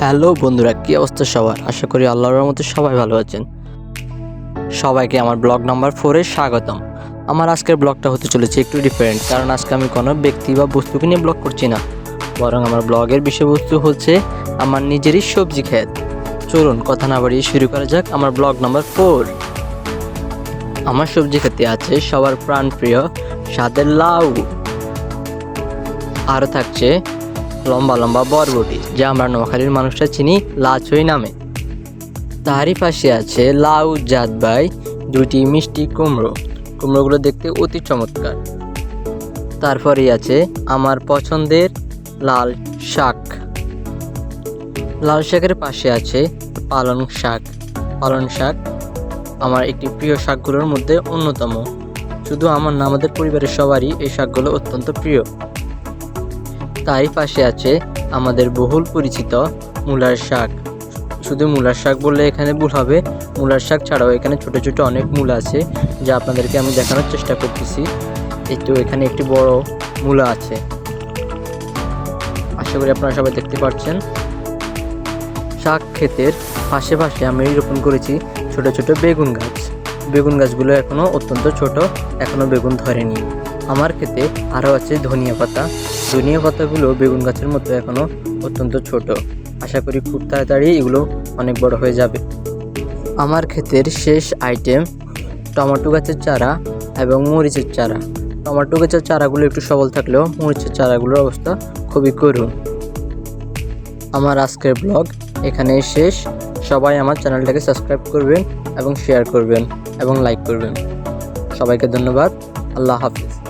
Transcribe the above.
Hello বন্ধুরা, কি অবস্থা সবার? আশা করি আল্লাহর রহমতে সবাই ভালো আছেন। সবাইকে আমার ব্লগ নাম্বার ফোরে স্বাগতম। আমার আজকের ব্লগটা হতে চলেছে একটু ডিফারেন্ট কারণ আজকে আমি কোনো ব্যক্তি বা বস্তুকে নিয়ে ব্লগ করছি না। বরং আমার ব্লগের বিষয়বস্তু হচ্ছে আমার নিজেরই সবজি ক্ষেত। চলুন, কথা না বাড়িয়ে শুরু করা যাক আমার ব্লগ নাম্বার ফোর। আমার সবজি খেতে আছে সবার প্রাণপ্রিয় স্বাদের লাউ। আরও থাকছে লম্বা লম্বা বরবটি, যা আমরা নোয়াখালীর মানুষরা চিনি লাচই নামে। তারই পাশে আছে লাউ জাতবাই, দুটি মিষ্টি কুমড়ো। কুমড়োগুলো দেখতে অতি চমৎকার। তারপরেই আছে আমার পছন্দের লাল শাক। লাল শাকের পাশে আছে পালং শাক। পালং শাক আমার একটি প্রিয় শাকগুলোর মধ্যে অন্যতম। শুধু আমার না, আমাদের পরিবারের সবারই এই শাকগুলো অত্যন্ত প্রিয়। তারই পাশে আছে আমাদের বহুল পরিচিত মূলার শাক। শুধু মূলার শাক বললে এখানে ভুল হবে। মূলার শাক ছাড়াও এখানে ছোট ছোট অনেক মূলা আছে যা আপনাদেরকে আমি দেখানোর চেষ্টা করতেছি। তো এখানে একটি বড় মূলা আছে। আশা করি আপনারা সবাই দেখতে পাচ্ছেন শাক ক্ষেতের পাশে পাশে আমি রোপণ করেছি ছোট ছোট বেগুন গাছ। বেগুন গাছগুলো এখনও অত্যন্ত ছোট এখনও বেগুন ধরেনি। আমার ক্ষেতে আরও আছে ধনিয়া পাতা। ধনিয়া পাতাগুলো বেগুন গাছের মতো এখনও অত্যন্ত ছোট। আশা করি খুব তাড়াতাড়ি এগুলো অনেক বড় হয়ে যাবে। আমার ক্ষেতের শেষ আইটেম টমেটো গাছের চারা এবং মরিচের চারা। টমেটো গাছের চারাগুলো একটু সবল থাকলেও মরিচের চারাগুলোর অবস্থা খুবই করুণ। আমার আজকের ব্লগ এখানেই শেষ। সবাই আমার চ্যানেলটাকে সাবস্ক্রাইব করবেন এবং শেয়ার করবেন এবং লাইক করবেন। সবাইকে ধন্যবাদ। আল্লাহ হাফিজ।